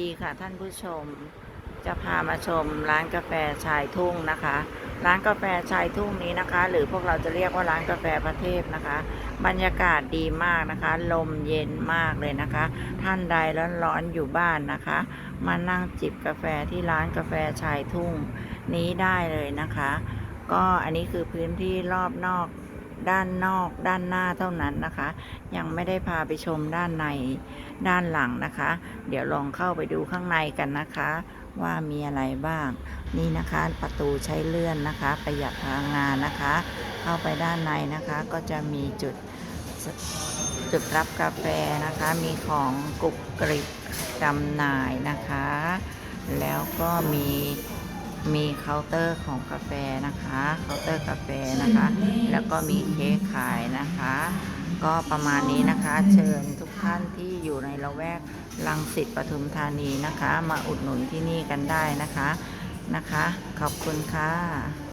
ดีค่ะท่านผู้ชม จะพามาชมร้านกาแฟชายทุ่งนะคะ ร้านกาแฟชายทุ่งนี้นะคะ หรือพวกเราจะเรียกว่าร้านกาแฟพระเทพนะคะ บรรยากาศดีมากนะคะ ลมเย็นมากเลยนะคะ ท่านใดร้อนๆอยู่บ้านนะคะ มานั่งจิบกาแฟที่ร้านกาแฟชายทุ่งนี้ได้เลยนะคะ ก็อันนี้คือพื้นที่รอบนอก ด้านนอกด้านหน้าเท่านั้นนะคะ ยังไม่ได้พาไปชมด้านในด้านหลังนะคะ เดี๋ยวลองเข้าไปดูข้างในกันนะคะ ว่ามีอะไรบ้าง นี่นะคะประตูใช้เลื่อนนะคะ ประหยัดพลังงานนะคะ เข้าไปด้านในนะคะก็จะมีจุดจุดรับกาแฟนะคะ มีของกรุบกริบจำหน่ายนะคะ แล้วก็มี มีเคาน์เตอร์ของกาแฟนะคะเคาน์เตอร์กาแฟนะคะ แล้วก็มีเค้กขายนะคะ ก็ประมาณนี้นะคะเชิญทุกท่านที่อยู่ในละแวกลังสิตปทุมธานีนะคะ มาอุดหนุนที่นี่กันได้นะคะนะคะ ขอบคุณค่ะ